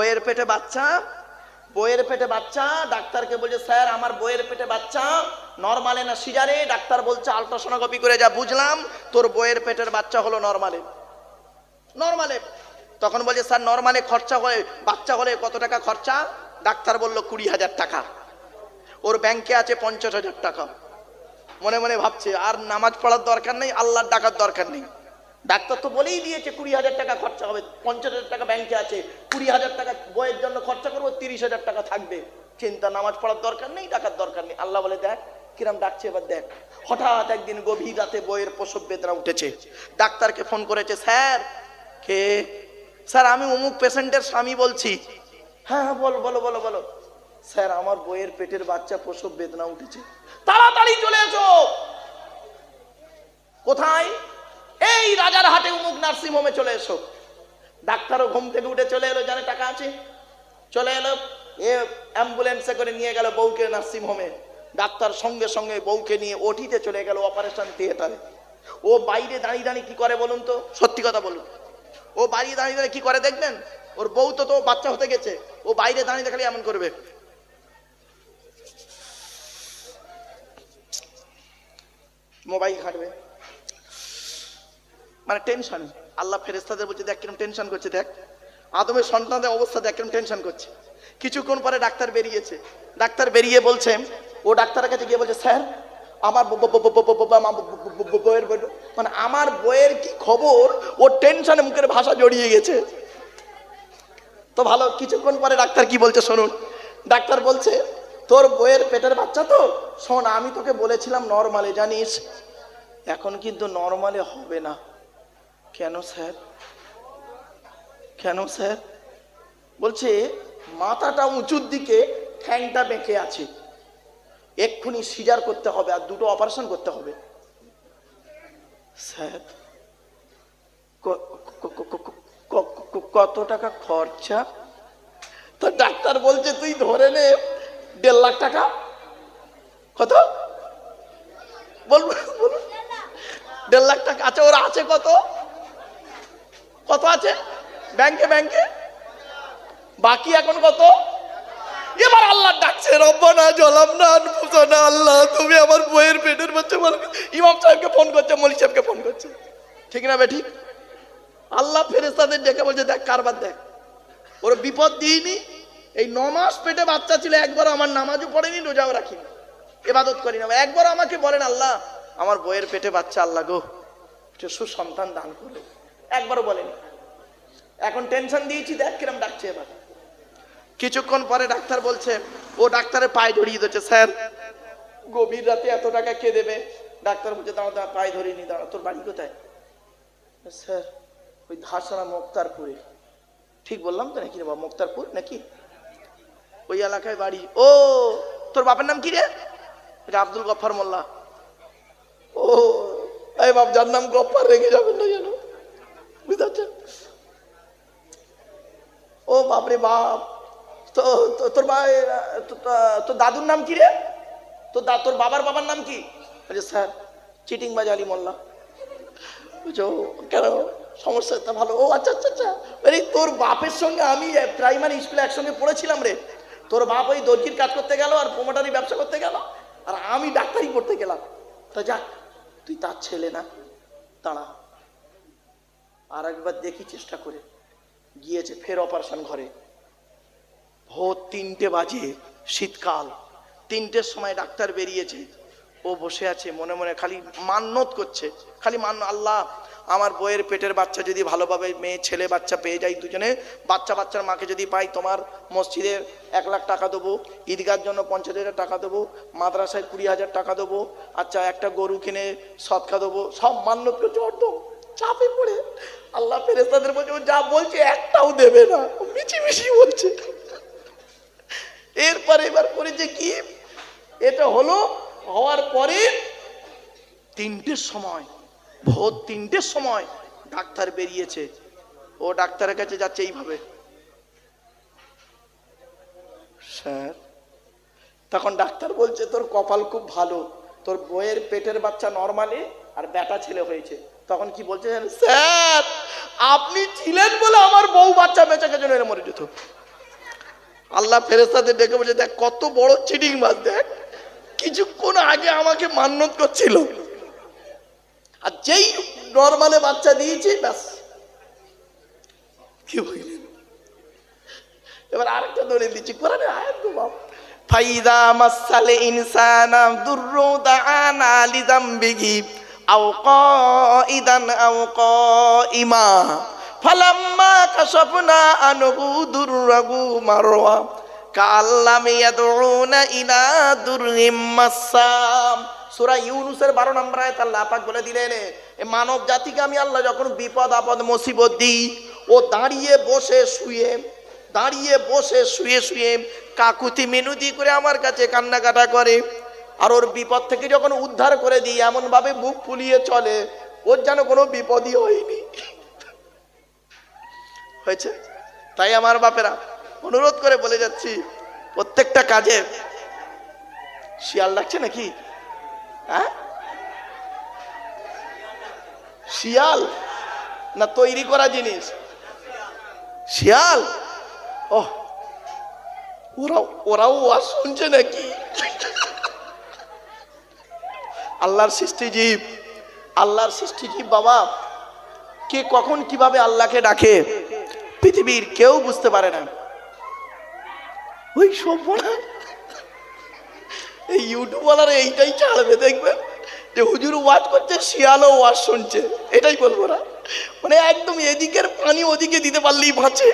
বইয়ের পেটে বাচ্চা, বইয়ের পেটে বাচ্চা, ডাক্তারকে বলছে, স্যার, আমার বইয়ের পেটে বাচ্চা নর্মালে না সিজারে? ডাক্তার বলছে আলট্রাসোনোগ্রাফি করে যা, বুঝলাম, তোর বইয়ের পেটের বাচ্চা হলো নর্মালে নর্মালে তখন বলছে, স্যার নর্মালে খরচা হলে, বাচ্চা হলে কত টাকা খরচা? ডাক্তার বলল, কুড়ি হাজার টাকা। ওর ব্যাংকে আছে পঞ্চাশ হাজার টাকা। মনে মনে ভাবছে, আর নামাজ পড়ার দরকার নেই, আল্লাহর ডাকার দরকার নেই। ডাক্তার তো বলেই দিয়েছে কুড়ি হাজার টাকা খরচা হবে, পঞ্চাশ হাজার টাকা ব্যাংকে আছে, কুড়ি হাজার টাকা বইয়ের জন্য খরচা করব, তিরিশ হাজার টাকা থাকবে। চিন্তা, নামাজ পড়ার দরকার নেই, ডাকার দরকার নেই। আল্লাহ বলে, দেখ, কিরম ডাকছে, এবার দেখ। হঠাৎ একদিন গভীর রাতে বইয়ের প্রসব বেদনা উঠেছে। ডাক্তারকে ফোন করেছে, স্যার, কে? স্যার, আমি অমুক পেশেন্টের স্বামী বলছি। হ্যাঁ হ্যাঁ বলো বলো বলো বলো। স্যার, আমার বইয়ের পেটের বাচ্চা প্রসব বেদনা উঠেছে। তাড়াতাড়ি চলে এসো! কোথায়? এই রাজার হাটে উমুক নার্সিং হোমে চলে এসো। ডাক্তারও ঘুম থেকে উঠে চলে এলো, জানে টাকা আছে? চলে এলো, এ অ্যাম্বুলেন্সে করে নিয়ে গেল বউকে নার্সিং হোমে। ডাক্তার সঙ্গে সঙ্গে বউকে নিয়ে ওটিতে চলে গেল অপারেশন থিয়েটারে। ও বাইরে দাঁড়িয়ে দাঁড়িয়ে কি করে বলুন তো? সত্যি কথা বলুন। ও বাইরে দাঁড়িয়ে দাঁড়িয়ে কি করে দেখবেন? ওর বউ তো তো বাচ্চা হতে গেছে। ও বাইরে দাঁড়িয়ে খালি এমন করবে। মোবাইল ঘাটবে। মানে টেনশন আল্লাহ ফেরেস্তাদের বলছে, দেখ কিরম টেনশন করছে, দেখ। আদমের সন্তানদের অবস্থা দেখ কিরম টেনশন করছে। কিছুক্ষণ পরে ডাক্তার বেরিয়েছে। ডাক্তার বেরিয়ে বলছে, ও ডাক্তারের কাছে গিয়ে বলছে, স্যার, আমার বইয়ের বই- মানে আমার বইয়ের কি খবর? ও টেনশনে মুখের ভাষা জড়িয়ে গেছে। তো ভালো, কিছুক্ষণ পরে ডাক্তার কি বলছে, শুনুন। ডাক্তার বলছে, তোর বইয়ের পেটের বাচ্চা তো? শোন, আমি তোকে বলেছিলাম নর্মালে, জানিস? এখন কিন্তু নর্মালে হবে না। কেন স্যার? কেন স্যার? বলছে, মাথাটা উঁচুর দিকে ঠ্যাংটা বেঁকে আছে। এক্ষুনি সিজার করতে হবে আর দুটো অপারেশন করতে হবে। স্যার কত টাকা খরচা? তো ডাক্তার বলছে, তুই ধরে নে, দেড় লাখ টাকা। কত? বলব বলুন দেড় লাখ টাকা আছে ওরা আছে কত? কত আছে? ব্যাংকে ব্যাংকে? বাকি এখন কত? এবার আল্লাহ ডাকছে, রব্বানা জলাম না না আল্লাহ, তুমি আমার বইয়ের পেটের বাচ্চা বল। ইমাম সাহেবকে ফোন করছে মলি সাহেবকে ফোন করছে। ঠিক না বে ঠিক আল্লাহ ফেরেস্তাদের ডেকে বলছে, দেখ কারবার দেখ। ওর বিপদ দিইনি। এই ন মাস পেটে বাচ্চা ছিল একবার আমার নামাজও পড়েনি, রোজাও রাখিনি। এবাদত করি না একবার আমাকে বলেন, আল্লাহ, আমার বইয়ের পেটে বাচ্চা, আল্লাহ গো সুসন্তান দান করো। একবারও বলেনি। এখন টেনশন দিয়েছি, দেখ কিরম ডাকছে এবার। কিছুক্ষণ পরে ডাক্তার বলছে, ও ডাক্তারের পায়ে ধরিয়ে দিচ্ছে স্যার। গভীর রাতে এত টাকা কে দেবে? ডাক্তার বলছে, দাঁড়া দাঁড়া, পায়ে ধরিনি দাঁড়া, তোর বাড়ি কোথায়? স্যার, ওই ধারসানা মুক্তারপুরে। ঠিক বললাম তো নাকি বাবা, মুক্তারপুর নাকি? ওই এলাকায় বাড়ি। ও, তোর বাপের নাম কি রে? আব্দুল গফার মোল্লা। ও, এই বাপ, যার নাম গফার রেখে যাবেন না যেন। বুঝতে ও বাপরে বাপ। তো তোর তো- তোর দাদুর নাম কি রে? তোর তোর বাবার বাবার নাম কি? বলছে স্যার চিটিং বাজ আলী মোল্লা। বুঝছ? কেন? সমস্যা তা ভালো। ও আচ্ছা আচ্ছা আচ্ছা। আরে, তোর বাপের সঙ্গে আমি প্রাইমারি স্কুলে একসঙ্গে পড়েছিলাম রে। তোর বাপ ওই দর্জির কাজ করতে গেল আর প্রোমোটারি ব্যবসা করতে গেল। আর আমি ডাক্তারি পড়তে গেলাম। তা যাক, তুই তার ছেলে না। দাঁড়া। আর একবার দেখি চেষ্টা করে। গিয়েছে ফের অপারেশন ঘরে। ভোর তিনটে বাজে শীতকাল। তিনটের সময় ডাক্তার বেরিয়েছে। ও বসে আছে, মনে মনে খালি মান্যত করছে। খালি মান্য আল্লাহ, আমার বইয়ের পেটের বাচ্চা যদি ভালোভাবে মেয়ে, ছেলে, বাচ্চা পেয়ে যাই দুজনে, বাচ্চা, বাচ্চার মাকে যদি পাই তোমার মসজিদে এক লাখ টাকা দেবো, ঈদগার জন্য পঞ্চাশ হাজার টাকা দেবো, মাদ্রাসায় কুড়ি হাজার টাকা দেবো আচ্ছা একটা গরু কিনে সৎকা দেবো, সব মান্যত করছে একদম চাপে পড়ে। আল্লাহ ফেরেস্তাদের বলছে যা বলছে একটাও দেবে না। ও মিছি মিছি বলছে। এরপরে এবার করেছে কি? এটা হলো, হওয়ার পরে তিনটের সময়, ভোর তিনটের সময় ডাক্তার বেরিয়েছে। ও ডাক্তারের কাছে যাচ্ছে এইভাবে। স্যার, তখন ডাক্তার বলছে, তোর কপাল খুব ভালো। তোর বইয়ের পেটের বাচ্চা নর্মালি আর বেটা ছেলে হয়েছে। তখন কি বলছে স্যার, আপনি ছিলেন বলে আমার বউ বাচ্চা বেঁচে গেছে, নইলে মরে যেত। আল্লাহ ফেরেস্তাদের ডেকে বলছে, দেখ, কত বড় চিটিং মাছ, দেখ। কিছুক্ষণ আগে আমাকে মান্যত করছিল। আর যেই নর্মালে বাচ্চা দিয়েছি, ব্যাস। কি বললেন এবার আরেকটা ধরে দিচ্ছি কোরআনে আয়াত গো বাপ। ফাইদা মাসালে ইনসানা দুররু দাআনা লিযামবিহি আও কাইদান আও কাইমা ফালাম্মা কাশাফনা আনহু দুররাহু মারওয়া। কাল্লাম ইয়াদউনা ইলা দুররিম মাসাম। সূরা ইউনুসের 12 নম্বর আয়াত আল্লাহ পাক বলে দিলেন, এ মানব জাতিকে আমি আল্লাহ যখন বিপদ, আপদ, মুসিবত দিই, ও দাঁড়িয়ে বসে শুয়ে, দাঁড়িয়ে বসে শুয়ে শুয়ে কাকুতি মিনুতি করে আমার কাছে কান্নাকাটা করে। আর ওর বিপদ থেকে যখন উদ্ধার করে দিই, এমনভাবে বুক ফুলিয়ে চলে, ওর যেন কোনো বিপদই হয়নি। হয়েছে? তাই আমার বাপেরা, অনুরোধ করে বলে যাচ্ছি, প্রত্যেকটা কাজে শিয়াল ডাকছে নাকি? হ্যাঁ? শিয়াল? না তৈরি করা জিনিস? শিয়াল? ও ওরা ওরাও আর শুনছে নাকি? আল্লাহর সৃষ্টি জীব। আল্লাহর সৃষ্টি জীব বাবা, কে কখন কীভাবে আল্লাহকে ডাকে, পৃথিবীর কেউ বুঝতে পারে না। ওই সব এই ইউটিউবওয়ালারা এইটাই ছাড়বে দেখবেন যে হুজুর ওয়াজ করছে, শিয়ালও ওয়াজ শুনছে, এটাই বলব না। মানে একদম এদিকের পানি ওদিকে দিতে পারলেই বাঁচে।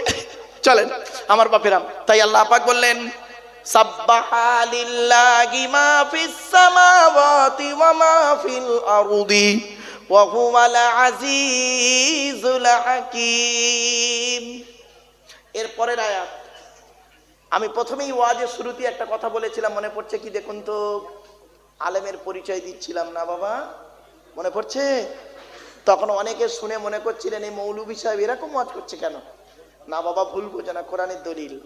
চলেন, আমার বাপেরাম তাই আল্লাহ পাক বললেন এরপরের আয়াত। আমি প্রথমেই ওয়াজের শুরুতে একটা কথা বলেছিলাম, মনে পড়ছে কি দেখুন তো? আলেমের পরিচয় দিচ্ছিলাম না বাবা, মনে পড়ছে? তখন অনেকে শুনে মনে করছিলেন, এই মৌলবী সাহেব এরকম ওয়াজ করছে কেন? না বাবা, ভুল বোঝে না, কোরআনের দলিল।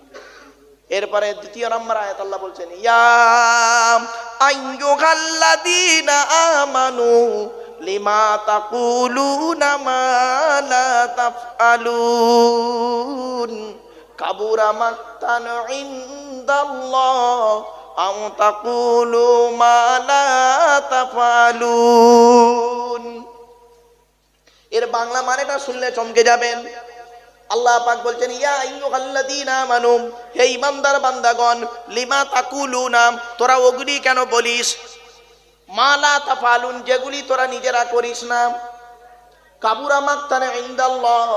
এরপরে দ্বিতীয় নম্বর আয়াত আল্লাহ বলছেন ইয়াম আইয়ুহাল্লাযীনা আমানু লিমা তাকুলুনা মা লা তাফআলুন? কাবুরা মাক্তান ইনদাল্লাহ আও তাকুলু মা লা তাফআলুন? এর বাংলা মানেটা শুনলে চমকে যাবেন। আল্লাহ পাক বলছেন, ইয়া আইয়ুহাল্লাযীনা আমানু, হে ঈমানদার বান্দাগণ, লিমা তাকুলুনা, তোরা ওগুলি কেন বলিস? মালা তাফালুন, যেগুলি তোরা নিজেরা করিস না। কাবুরা মাক্তানে ইনদাল্লাহ,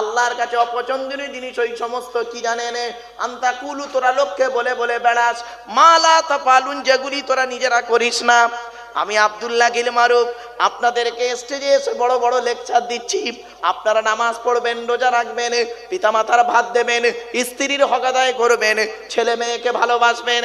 আল্লাহর কাছে অপছন্দনীয় জিনিস ওই সমস্ত কি জানেন আন্তা কুলু তোরা লোককে বলে বলে বেড়াস। মালা তাফালুন, যেগুলি তোরা নিজেরা করিস না। আমি আবদুল্লাহ গিল মারুফ, আপনাদেরকে স্টেজে এসে বড় বড় লেকচার দিচ্ছি। আপনারা নামাজ পড়বেন, রোজা রাখবেন পিতা পিতামাতার ভাত দেবেন, স্ত্রীর হকাদায় করবেন, ছেলে মেয়েকে ভালোবাসবেন।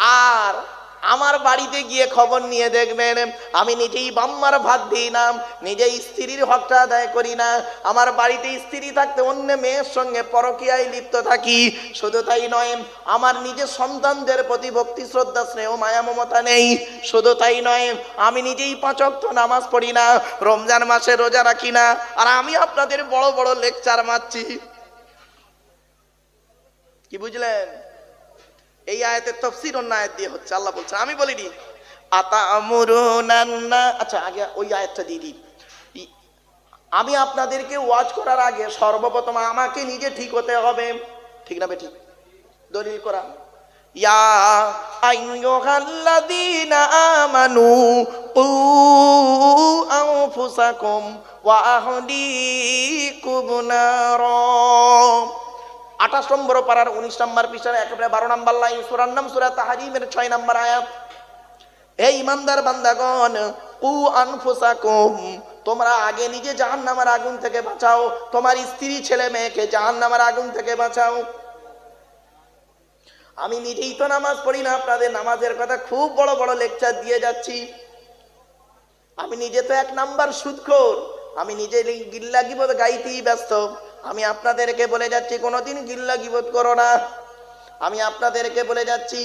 আর আমার বাড়িতে গিয়ে খবর নিয়ে দেখবেন, আমি নিজেই বাম্মার ভাত দিই না, নিজেই স্ত্রীর হকটা আদায় করি না, আমার বাড়িতে স্ত্রী থাকতে অন্য মেয়ের সঙ্গে পরকীয়ায় লিপ্ত থাকি, শুধু তাই নয়, আমার নিজের সন্তানদের প্রতি ভক্তি, শ্রদ্ধা, স্নেহ, মায়া, মমতা নেই, শুধু তাই নয়, আমি নিজেই পাঁচক্ত নামাজ পড়ি না, রমজান মাসে রোজা রাখি না, আর আমি আপনাদের বড় বড় লেকচার মারছি। কি বুঝলেন? এই আয়াতের তফসির অন্য আয়াত দিয়ে হচ্ছে, আল্লাহ বলছে আমি বলিনি, আতা আচ্ছা আগে ওই আয়াতটা দিয়ে দিই। আমি আপনাদেরকে ওয়াজ করার আগে সর্বপ্রথম আমাকে নিজে ঠিক হতে হবে। ঠিক না বেঠিক? দলিল করা। ইয়া আইয়ুহাল্লাযীনা আমানু আঠাশ নম্বর পাড়ার উনিশ নম্বর পৃষ্ঠার একেবারে বারো নম্বর লাইন, সুরার নাম সুরা তাহারিমের ছয় নম্বর আয়াত। হে ইমানদার বান্দাগণ, কু আনফুসাকুম, তোমরা আগে নিজে জাহান্নামের আগুন থেকে বাঁচাও, তোমার স্ত্রী ছেলে মেয়েকে জাহান্নামের আগুন থেকে বাঁচাও। আমি নিজেই তো নামাজ পড়ি না, আপনাদের নামাজের কথা খুব বড় বড় লেকচার দিয়ে যাচ্ছি। আমি নিজে তো এক নাম্বার সুদখোর, আমি নিজে লি- গিল্লা গিবত গাইতেই ব্যস্ত। আমি আপনাদেরকে বলে যাচ্ছি, কোনোদিন গিল্লা গিবত করো না। আমি আপনাদেরকে বলে যাচ্ছি,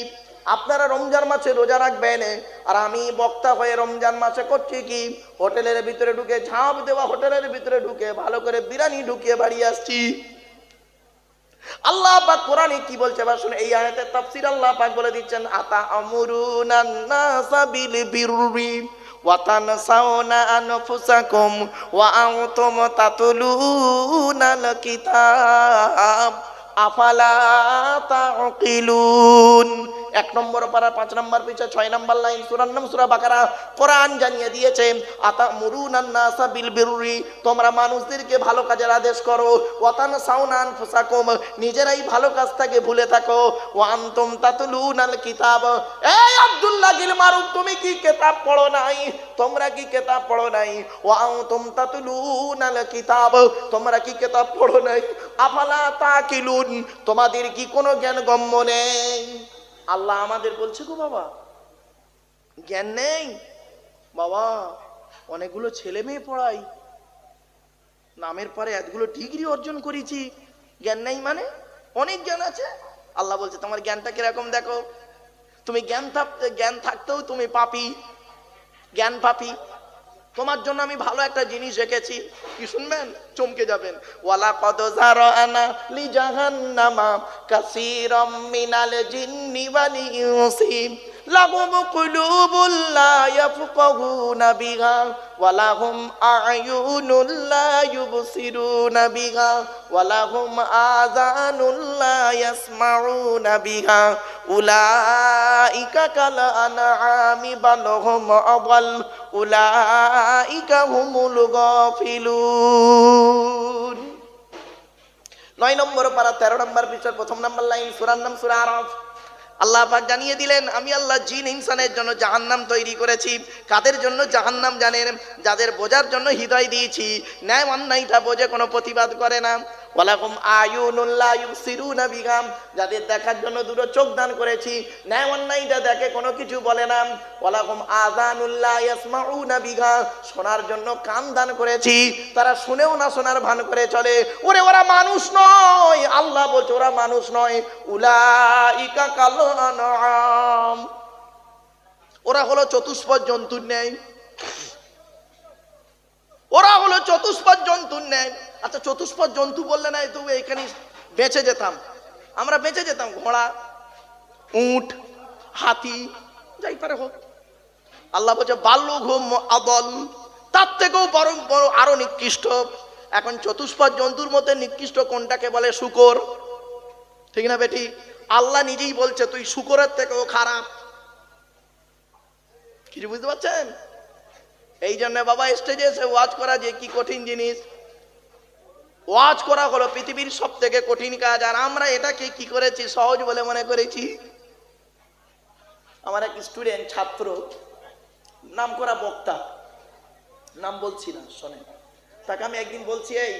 আপনারা রমজান মাসে রোজা রাখবেন, আর আমি বক্তা হয়ে রমজান মাসে করছি কি? হোটেলের ভিতরে ঢুকে, ঝাঁপ দেওয়া হোটেলের ভিতরে ঢুকে, ভালো করে বিরিয়ানি ঢুকিয়ে বাড়ি আসছি। আল্লাহ পাক কোরআনে কি বলছে? বা শুনে এই আয়াতের তাফসীর আল্লাহ পাক বলে দিচ্ছেন আতা আমরুনান নাসা বিল বিররি আনফুসাকুম ওয়া আনতুম তাতলুনাল কিতাব। আফালা এক নম্বর পারা, পাঁচ নম্বর ছয় নম্বর লাইন সুরা কোরআন জানিয়ে আতা মানুষদেরকে ভালো কাজের আদেশ করো। নিজেরাই ভালো কাজটাকে ভুলে থাকো। ওয়ান্তুম তাতলুন আল কিতাব। এই আব্দুল্লাহ গিল মারুফ তুমি কি কিতাব পড়ো নাই? তোমরা কি কিতাব পড়ো নাই? ওয়ান্তুম তাতলুন আল কিতাব। তোমরা কি কিতাব পড়ো নাই? আফালা তাকিলুন? তোমাদের কি কোনো জ্ঞান গম্য নেই? আল্লাহ আমাদের বলছে গো বাবা, জ্ঞান নেই? বাবা, অনেকগুলো ছেলে মেয়ে পড়াই, নামের পরে এতগুলো ডিগ্রি অর্জন করেছি। জ্ঞান নেই মানে? অনেক জ্ঞান আছে। আল্লাহ বলছে, তোমার জ্ঞানটা কীরকম দেখো? তুমি জ্ঞান থাকতে জ্ঞান থাকতেও তুমি পাপি। জ্ঞান পাপি। তোমার জন্য আমি ভালো একটা জিনিস রেখেছি। কি শুনবেন? চমকে যাবেন। ওয়ালা কদ জারানা লি জাহান্নামা কাসীরাম মিনাল জিন্নি ওয়াল ইনসি কুলুবুল লা ইয়াফকাহুনা বিহা ওয়া লাহুম আ'য়ুনুল লা ইউবসিরুনা বিহা ওয়া লাহুম আযানুল লা ইয়াসমাউনা বিহা উলাইকা কাল আনআমি বাল হুম আদাল উলাইকা নয় নম্বর পারা তেরো নম্বর পৃষ্ঠার প্রথম নম্বর লাইন, সুরার নাম সুরা আরফ। আল্লাহ পাক জানিয়ে দিলেন, আমি আল্লাহ জিন ইনসানের জন্য জাহান্নাম তৈরি করেছি। কাদের জন্য জাহান্নাম জানেন? যাদের বোঝার জন্য হৃদয় দিয়েছি। ন্যায় অন্যায়টা বোঝে, কোনো প্রতিবাদ করে না। ওয়ালাকুম আয়ুনুল্লাহ ইউসিরুনা বিগাম যাদের দেখার জন্য দুটো চোখ দান করেছি, ন্যায় অন্যায়টা দেখে কোনো কিছু বলে না। ওয়ালাকুম আযানুল্লাহ ইয়াসমাউনা বিঘা শোনার জন্য কান দান করেছি, তারা শুনেও না শোনার ভান করে চলে। ওরে, ওরা মানুষ নয়। আল্লাহ বলছে, ওরা মানুষ নয়। উলাইকা কাল ওরা হলো চতুষ্পদ জন্তুর ন্যায়। ওরা হলো চতুষ্পদ জন্তুর ন্যায় আচ্ছা চতুষ্পদ জন্তু বললে না তবু এখানে বেঁচে যেতাম। আমরা বেঁচে যেতাম, ঘোড়া, উট, হাতি, যাই পারে হোক। আল্লাহ বলছে বাল্য ঘুম আদল, তার থেকেও বড় বড়, আরও নিকৃষ্ট। এখন চতুষ্পদ জন্তুর মধ্যে নিকৃষ্ট কোনটাকে বলে শুকর? ঠিক না বেটি? আল্লাহ নিজেই বলছে, তুই শুকরের থেকেও খারাপ। কিছু বুঝতে পারছেন? এই জন্য বাবা স্টেজে এসে ওয়াজ করা যে কি কঠিন জিনিস। ওয়াজ করা হলো পৃথিবীর সব থেকে কঠিন কাজ, আর আমরা এটাকে কি করেছি, সহজ বলে মনে করেছি? আমার এক স্টুডেন্ট ছাত্র, নাম করা বক্তা, নাম বলছি না, শোনে। তাকে আমি একদিন বলছি, এই,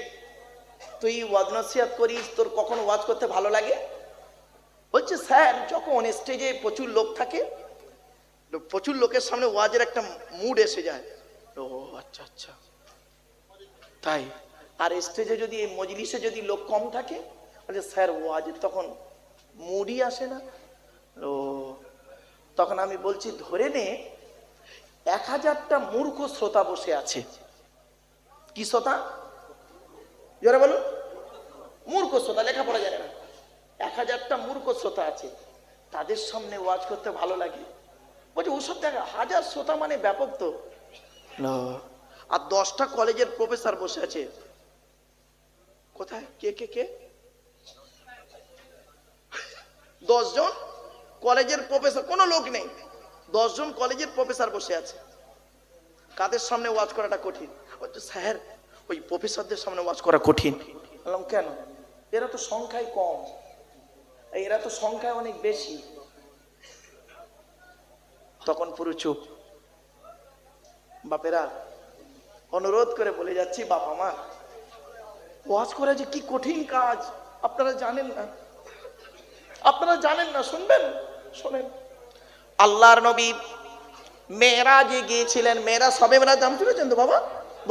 তুই ওয়াজ নসিহাত করিস, তোর কখন ওয়াজ করতে ভালো লাগে? বলছে, স্যার, যখন স্টেজে প্রচুর লোক থাকে, প্রচুর লোকের সামনে ওয়াজের একটা মুড এসে যায়। ও আচ্ছা আচ্ছা। তাই? আর স্টেজে যদি এই মজলিসে যদি লোক কম থাকে বলছে স্যার ওয়াজের তখন মুডই আসে না। ও, তখন আমি বলছি, ধরে নে, এক হাজারটা মূর্খ শ্রোতা বসে আছে। কি শ্রোতা? জোরে বলুন। মূর্খ শ্রোতা, লেখাপড়া জানে না। এক হাজারটা মূর্খ শ্রোতা আছে। তাদের সামনে ওয়াজ করতে ভালো লাগে। বলছে, ওসব দেখা হাজার শ্রোতা মানে ব্যাপক তো। আর দশটা কলেজের প্রফেসর বসে আছে। কোথায়? কে কে কে? দশজন কলেজের প্রফেসর, কোনো লোক নেই। দশজন কলেজের প্রফেসর বসে আছে। কাদের সামনে ওয়াজ করাটা কঠিন? স্যার, ওই প্রফেসরদের সামনে ওয়াজ করা কঠিন। কেন? এরা তো সংখ্যায় কম। এরা তো সংখ্যায় অনেক বেশি। তখন পুরো চুপ। বাপেরা, অনুরোধ করে বলে যাচ্ছি বাবা মা ওয়াজ করা যে কি কঠিন কাজ, আপনারা জানেন না। আপনারা জানেন না, শুনবেন? শোনেন। আল্লাহর নবী মেয়েরা যে গিয়েছিলেন, মেয়েরা সবে মেয়েরা জান শুনেছেন তো বাবা?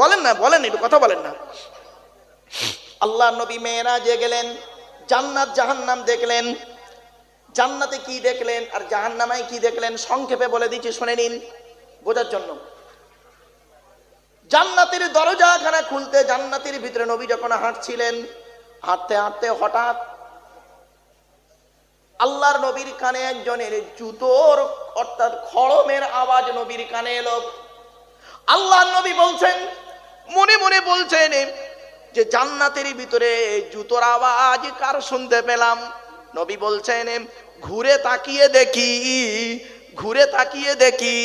বলেন না, বলেন একটু কথা বলেন না। আল্লাহর নবী মেয়েরা যে গেলেন, জান্নাত জাহান্নাম দেখলেন। জান্নাতে কি দেখলেন আর জাহান্নামায় কি দেখলেন? সংক্ষেপে বলে দিচ্ছি, শুনে নিন, বোঝার জন্য। জান্নাতের দরজাখানা খুলতে জান্নাতের ভিতরে নবী যখন হাঁটছিলেন, হাঁটতে হাঁটতে হঠাৎ আল্লাহর নবীর কানে একজনের জুতোর অর্থাৎ খড়মের আওয়াজ নবীর কানে এলো। আল্লাহর নবী বলছেন, মনে মনে বলছেন যে জান্নাতের ভিতরে জুতোর আওয়াজ কার শুনতে পেলাম? নবী বলছেন, ঘুরে তাকিয়ে দেখি ঘুরে তাকিয়ে দেখি,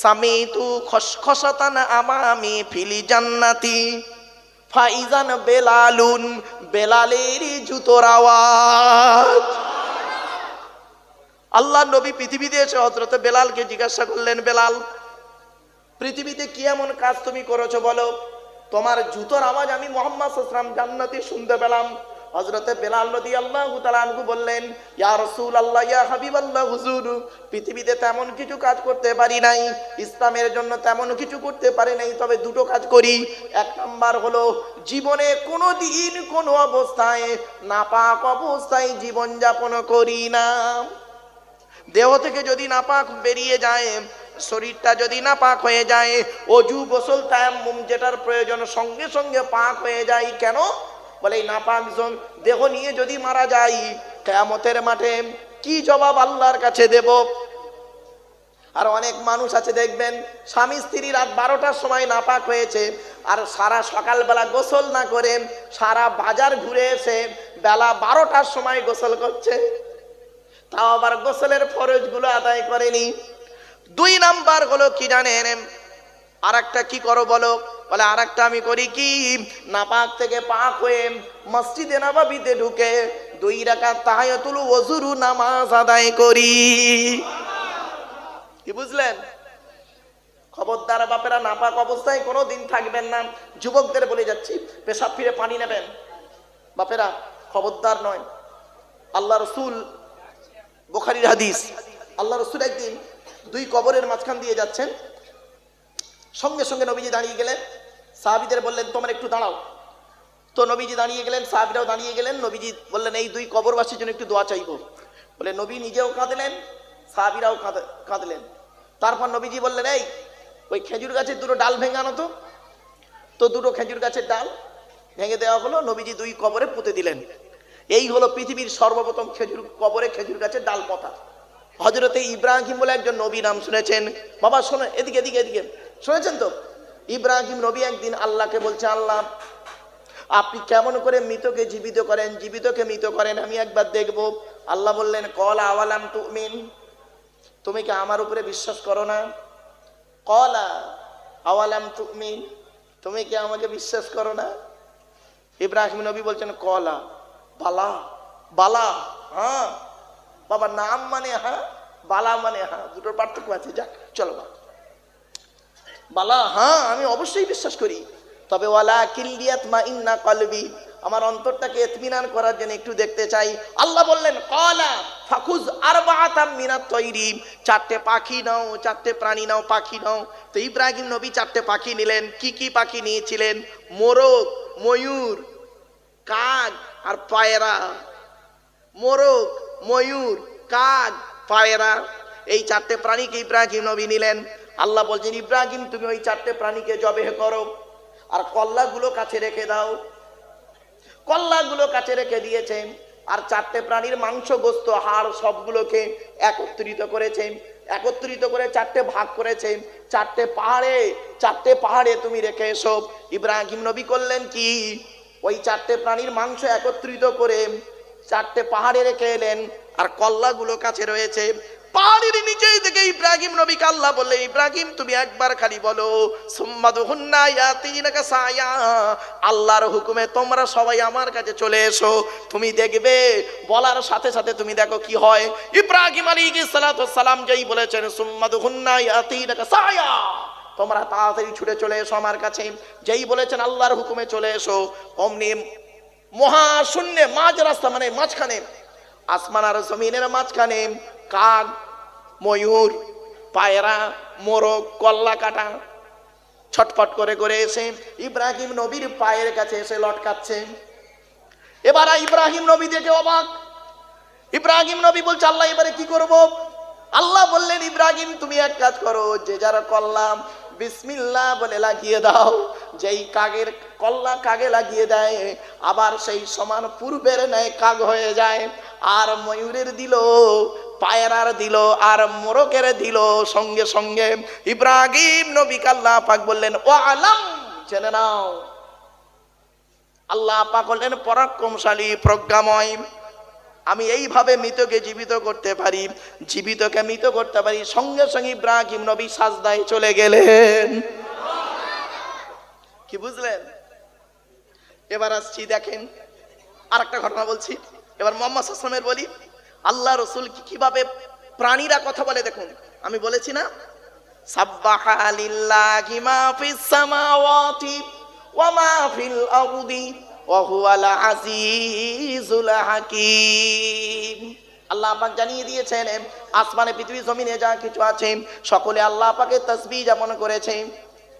স্বামী তু খসখসাতান আমামি ফিলি জান্নাতি। ফাইজান বেলালুন বেলালের জুতোর আওয়াজ। আল্লাহ নবী পৃথিবীতে এসে হজরতে বেলালকে জিজ্ঞাসা করলেন, বেলাল, পৃথিবীতে কি এমন কাজ তুমি করেছ বলো? তোমার জুতোর আওয়াজ আমি মোহাম্মদ জান্নাতে শুনতে পেলাম। হজরতে বেলাল নদী আল্লাহ বললেন, ইয়া রসুল আল্লাহ ইয়া হাবিব আল্লাহ হুজুর, পৃথিবীতে তেমন কিছু কাজ করতে পারি নাই, ইসলামের জন্য তেমন কিছু করতে পারি নাই, তবে দুটো কাজ করি। এক নাম্বার হলো, জীবনে কোনো দিন, কোনো অবস্থায় নাপাক অবস্থায় জীবন যাপন করি না। দেহ থেকে যদি নাপাক বেরিয়ে যায়, শরীরটা যদি না পাক হয়ে যায় অজু গোসল তায়াম্মুম যেটার প্রয়োজন সঙ্গে সঙ্গে পাক হয়ে যায়, কেন? বলে, এই নাপাক জন, দেহ নিয়ে যদি মারা যায় কেয়ামতের মাঠে কি জবাব আল্লাহর কাছে দেব? আর অনেক মানুষ আছে, দেখবেন, স্বামী স্ত্রী রাত বারোটার সময় নাপাক হয়েছে, আর সারা সকালবেলা গোসল না করে সারা বাজার ঘুরে এসে বেলা বারোটার সময় গোসল করছে। তাও আবার গোসলের ফরজগুলো আদায় করেনি। দুই নাম্বার হলো কি জানেন? আর একটা কি করো বলো? বলে আর আমি করি কি? নাপাক থেকে পাক হয়ে মসজিদে নবাবিতে ঢুকে দুই রাখা তাহায়াতুল ওজুরু নামাজ আদায় করি। কি বুঝলেন? খবরদার বাপেরা নাপাক অবস্থায় কোনো দিন থাকবেন না। যুবকদের বলে যাচ্ছি, পেশাব ফিরে পানি নেবেন। বাপেরা, খবরদার নয়। আল্লাহ রসুল, বোখারির হাদিস। আল্লাহ রসুল একদিন দুই কবরের মাঝখান দিয়ে যাচ্ছেন। সঙ্গে সঙ্গে নবীজি দাঁড়িয়ে গেলেন। সাহাবিদের বললেন, তোমরা একটু দাঁড়াও। তো নবীজি দাঁড়িয়ে গেলেন, সাহাবিরাও দাঁড়িয়ে গেলেন। নবীজি বললেন, এই দুই কবরবাসীর জন্য একটু দোয়া চাইব। বলে নবী নিজেও কাঁদলেন, সাহাবিরাও কাঁদ- কাঁদলেন। তারপর নবীজি বললেন, এই, ওই খেজুর গাছের দুটো ডাল ভেঙে আনো তো। তো দুটো খেজুর গাছের ডাল ভেঙে দেওয়া হলো, নবীজি দুই কবরে পুঁতে দিলেন। এই হলো পৃথিবীর সর্বপ্রথম খেজুর কবরে খেজুর গাছের ডাল পথা হজরতে ইব্রাহিম বলে একজন নবী নাম শুনেছেন। বাবা, শোনে, এদিকে এদিকে এদিকে। শুনেছেন তো? ইব্রাহিম নবী একদিন আল্লাহকে বলছে, আল্লাহ, আপনি কেমন করে মৃতকে জীবিত করেন? জীবিতকে মৃত করেন, আমি একবার দেখব। আল্লাহ বললেন, কল আওয়ালাম তুমিন? তুমি কি আমার উপরে বিশ্বাস করো না? কলা আওয়ালাম তুমিন? তুমি কি আমাকে বিশ্বাস করো না? ইব্রাহিম নবী বলছেন, কলা, বালা বালা হ্যাঁ বাবা নাম মানে হ্যাঁ বালা মানে হ্যাঁ দুটোর পার্থক্য আছে, যাক, চলো বাবা। বালা হ্যাঁ আমি অবশ্যই বিশ্বাস করি। তবে ওয়ালা কিল্লিয়াত মা ইন্না কলবি, আমার অন্তরটাকে এতমিনান করার জন্য একটু দেখতে চাই। আল্লাহ বললেন, কলা ফাকুজ আরবাআতাম মিনাত তৈরি। চারটে পাখি নাও, চারটে প্রাণী নাও, পাখি নাও। তো ইব্রাহিম নবী চারটে পাখি নিলেন, কি কি পাখি নিয়েছিলেন? মোরগ, ময়ূর কাক আর পায়রা। মোরগ, ময়ূর কাক পায়রা। এই চারটে প্রাণীকে ইব্রাহিম নবী নিলেন। আল্লাহ বলছেন, ইব্রাহিম, তুমি ওই চারটে প্রাণীকে জবেহ করো আর কল্লাগুলো কাছে রেখে দাও। কল্লাগুলো কাছে রেখে দিয়েছেন আর চারটে প্রাণীর মাংস, গোস্ত, হাড় সবগুলোকে একত্রিত করেছেন একত্রিত করে চারটে ভাগ করেছেন চারটে পাহাড়ে চারটে পাহাড়ে তুমি রেখে এসো। ইব্রাহিম নবী করলেন কি? ওই চারটে প্রাণীর মাংস একত্রিত করে চারটে পাহাড়ে রেখে এলেন আর কল্লাগুলো কাছে রয়েছে। পাহাড়ের নিচে থেকে ইব্রাহিম নবীকে আল্লাহ বলে ইব্রাহিম, তুমি একবার খালি বলো সায়া আল্লাহর হুকুমে তোমরা সবাই আমার কাছে চলে এসো, তুমি দেখবে, বলার সাথে সাথে তুমি দেখো কি হয়। ইব্রাহিম সালাতু সালাম যেই বলেছেন, সুম্মাদুহুন্না ইয়াতিনাকা সায়া তোমরা তাড়াতাড়ি ছুটে চলে এসো আমার কাছে। যেই বলেছেন, আল্লাহর হুকুমে চলে এসো অমনি মহাশূন্যে মাঝ রাস্তা মানে মাঝখানে আসমান আর জমিনের মাঝখানে কাক ময়ূর, পায়রা, মোরগ, কল্লা কাটা। ছটফট করে করে এসে ইব্রাহিম নবীর পায়ের কাছে এসে লটকাচ্ছে। এবার ইব্রাহিম নবী দেখে অবাক। ইব্রাহিম নবী বলছে, আল্লাহ, এবারে কি করব? আল্লাহ বললেন, ইব্রাহিম, তুমি এক কাজ করো, যে যারা করলাম বিসমিল্লাহ বলে লাগিয়ে দাও, যেই কাগের কল্লা কাগে লাগিয়ে দেয়, আবার সেই সমান পূর্বের ন্যায় কাগ হয়ে যায়। আর ময়ূরের দিল, পায়রার দিল, আর মোরকের দিল। সঙ্গে সঙ্গে ইব্রাহিম নবী আল্লাহ পাক বললেন ও আলম জেনে নাও। আল্লাহ পাক হলেন পরাক্রমশালী, প্রজ্ঞাময়। আমি এইভাবে মৃতকে জীবিত করতে পারি, জীবিতকে মৃত করতে পারি। সঙ্গে সঙ্গে ইব্রাহিম নবী সাজদায় চলে গেলেন। কি বুঝলেন? এবার আসছি, দেখেন আর একটা ঘটনা বলছি। এবার মোহাম্মদ আসলামের বলি, আল্লাহ রসুল কি- কীভাবে প্রাণীরা কথা বলে দেখুন। আমি বলেছি না, সাব্বাহা লিল্লাহি মা ফিস সামাওয়াতি ওয়া মা ফিল আরদি ওয়া হুয়াল আজিজুল হাকীম। আল্লাহ পাক জানিয়ে দিয়েছেন, আসমানে পৃথিবী জমিনে যা কিছু আছে, সকলে আল্লাহ পাকে তসবিহ যাপন করেছে।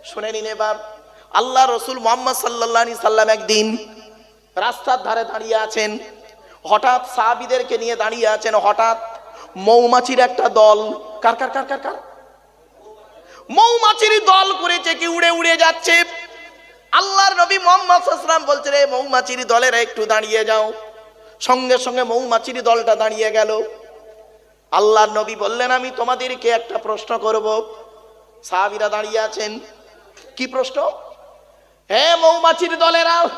শুনে নিন এবার, আল্লাহ রসুল মোহাম্মদ আলাইহি সাল্লাম একদিন রাস্তার ধারে দাঁড়িয়ে আছেন হঠাৎ সাহাবিদেরকে নিয়ে দাঁড়িয়ে আছেন, হঠাৎ মৌমাছির একটা দল। কার কার কার কার কার? মৌমাছির দল করেছে কি, উড়ে উড়ে যাচ্ছে। আল্লাহর নবী মোহাম্মদ সাল্লাম বলছে, রে মৌমাছির দলেরা একটু দাঁড়িয়ে যাও। সঙ্গে সঙ্গে মৌমাছির দলটা দাঁড়িয়ে গেল। আল্লাহর নবী বললেন, আমি তোমাদেরকে একটা প্রশ্ন করব। সাহাবিরা দাঁড়িয়ে আছেন। কি প্রশ্ন? হ্যাঁ মৌমাছির দলেরা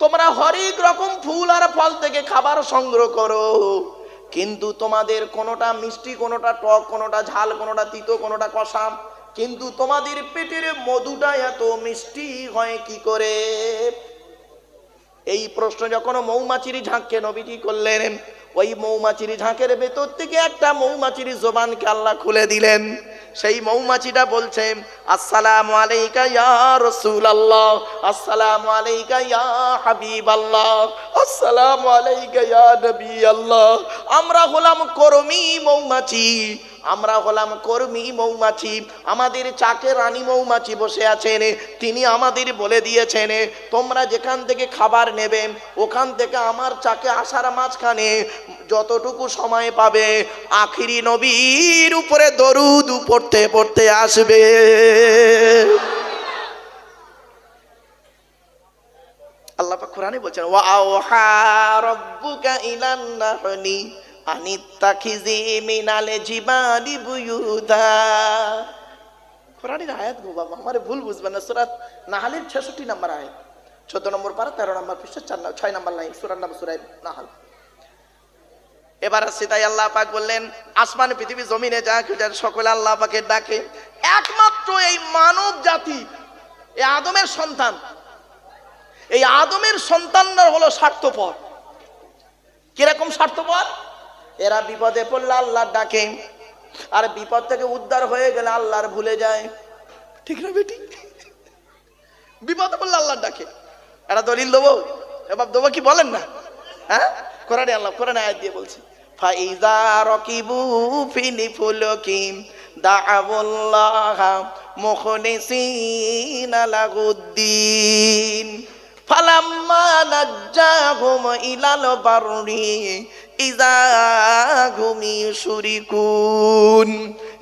তোমরা হরেক রকম ফুল আর ফল থেকে খাবার সংগ্রহ করো। কিন্তু তোমাদের কোনোটা মিষ্টি, কোনোটা টক, কোনোটা ঝাল, কোনোটা তিতো, কোনোটা কষা কিন্তু তোমাদের পেটের মধুটা এত মিষ্টি হয় কি করে? এই প্রশ্ন যখন মৌমাছির ঝাঁককে নবীজি করলেন, ওই মৌমাছির ঝাঁকের ভেতর থেকে একটা মৌমাছির জোবানকে আল্লাহ খুলে দিলেন। সেই মৌমাছিটা বলছে, আসসালাম আলাইকা ইয়া রাসূলুল্লাহ, আসসালাম আলাইকা ইয়া হাবিবাল্লাহ, আসসালাম আলাইকা ইয়া নবী আল্লাহ। আমরা হলাম করমী মৌমাছি আমরা হলাম কর্মী মৌমাছি, আমাদের চাকে রানী মৌমাছি বসে আছেন, তিনি আমাদের বলে দিয়েছেন, তোমরা যেখান থেকে খাবার নেবে, ওখান থেকে আমার চাকে আসার মাঝখানে যতটুকু সময় পাবে, আখিরি নবীর উপরে দরুদ পড়তে পড়তে আসবে। আল্লাহ কোরআনে বলছেন, ওয়া আওহা রাব্বুকা ইলান মিনাল ভুল বুঝবেন না। সূরা নাহালের 66 নম্বর 14 নম্বর 13 নম্বর 4 নম্বর 6 নম্বর লাইন, সূরার নাম সূরা নাহাল। এবার আসছে আল্লাহ পাক বললেন, আসমান পৃথিবী জমিনে যা কিছু সকলে আল্লাহ পাকে ডাকে। একমাত্র এই মানব জাতি, এই আদমের সন্তান, এই আদমের সন্তানরা হলো স্বার্থপর। কীরকম স্বার্থপর? এরা বিপদে পড়লে আল্লাহর ডাকে। আর বিপদ থেকে উদ্ধার হয়ে গেলে আল্লাহর ভুলে যায়। ঠিক না বেটি? বিপদে পড়লে আল্লাহর ডাকে। এরা দলিল দেবো? এবার দেবো কি বলেন না? হ্যাঁ? কোরআনে আল্লাহ, কোরআনে আয়াত দিয়ে বলছে, ফাইজা ফুলকিম ফালাম্মা নাজ্জাহুম ইলাল বাররি ইজা ঘুমি শুরিকুন।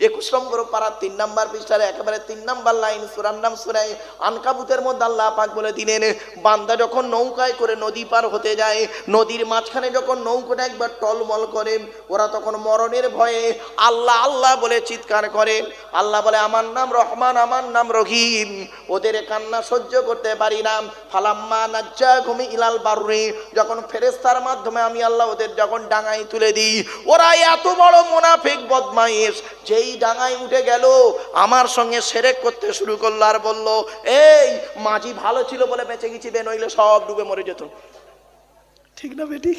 একুশ নম্বর পারা তিন নাম্বার পৃষ্ঠারে একেবারে তিন নাম্বার লাইন, সুরার নাম সুরাই আনকাবুতের মধ্যে আল্লাহ পাক বলে দিলেন, বান্দা যখন নৌকায় করে নদী পার হতে যায়, নদীর মাঝখানে যখন নৌকাটা একবার টলমল করে, ওরা তখন মরণের ভয়ে আল্লাহ আল্লাহ বলে চিৎকার করে। আল্লাহ বলে, আমার নাম রহমান, আমার নাম রহিম, ওদের কান্না সহ্য করতে পারি না। ফালাম্মা নাজ্জা ঘুমি ইলাল বারুরি, যখন ফেরেস্তার মাধ্যমে আমি আল্লাহ ওদের যখন ডাঙায় তুলে দিই, ওরা এত বড় মোনাফিক বদমাইশ যেই ডাঙায় উঠে গেল। আমার সঙ্গে সেরেক করতে শুরু করল আর বলল, এই, মাঝি ভালো ছিল বলে বেঁচে গেছি বে, নইলে সব ডুবে মরে যেত ঠিক না বেটি?